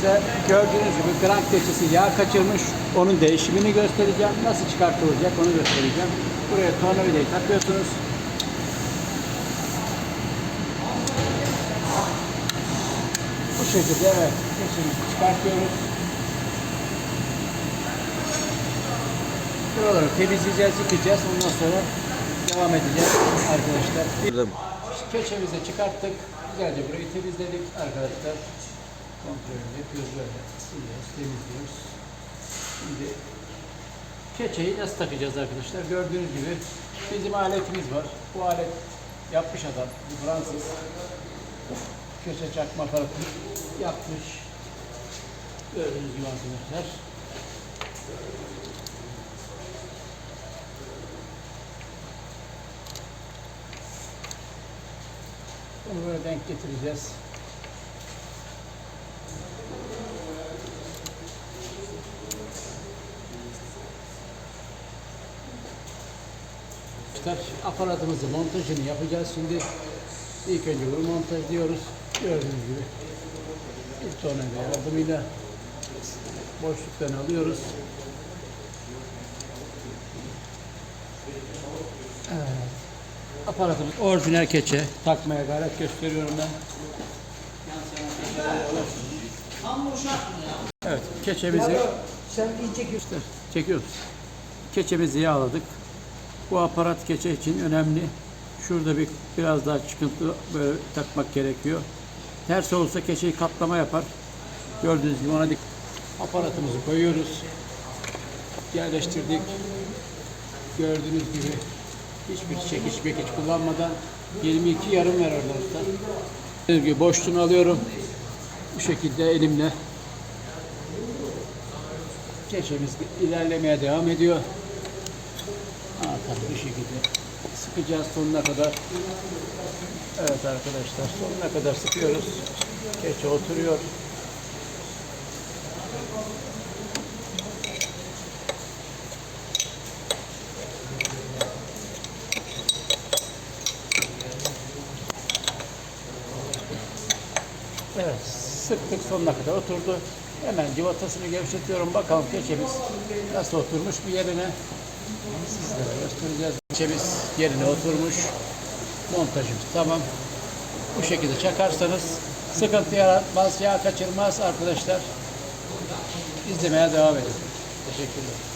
size gördüğünüz gibi krank keçisi yağ kaçırmış. Onun değişimini göstereceğim. Nasıl çıkartılacak onu göstereceğim. Buraya tornavidayı takıyorsunuz. Bu şekilde evet keçimizi çıkartıyoruz. Buraları temizleyeceğiz, yıkayacağız. Ondan sonra devam edeceğiz arkadaşlar. Keçemizi çıkarttık. Güzelce burayı temizledik arkadaşlar. Kontrolünü yapıyoruz böyle. Siliyoruz, temizliyoruz. Şimdi keçeyi nasıl takacağız arkadaşlar? Gördüğünüz gibi bizim aletimiz var. Bu alet yapmış adam. Bu Fransız. Keçe çakma aparatı yapmış. Gördüğünüz gibi arkadaşlar. Bunu böyle denk getireceğiz. İşte aparatımızı montajını yapacağız şimdi. İlk önce bunu montajlıyoruz. Gördüğünüz gibi. Bir tornavida yardımıyla boşluktan alıyoruz. Evet. Aparatımız orijinal keçe. Takmaya gayret gösteriyorum ben. Evet, keçemizi Sen iyi çekiyorsun. çekiyoruz. Keçemizi yağladık. Bu aparat keçe için önemli. Şurada bir biraz daha çıkıntı böyle takmak gerekiyor. Ters olursa keçeyi katlama yapar. Gördüğünüz gibi ona dik. Aparatımızı koyuyoruz. Yerleştirdik. Gördüğünüz gibi hiçbir çekiç mekiç kullanmadan 22 yarım ver arkadaşlar. Gördüğünüz gibi boşluğunu alıyorum. Bu şekilde elimle keçemiz ilerlemeye devam ediyor. Bu şekilde sıkacağız sonuna kadar. Evet arkadaşlar sonuna kadar sıkıyoruz. Keçe oturuyor. Evet sıktık sonuna kadar oturdu. Hemen civatasını gevşetiyorum. Bakalım keçemiz nasıl oturmuş bir yerine. Sizlere göstereceğiz. Keçemiz yerine oturmuş. Montajımız tamam. Bu şekilde çakarsanız sıkıntı yaratmaz, yağ kaçırmaz arkadaşlar. İzlemeye devam edin. Teşekkürler.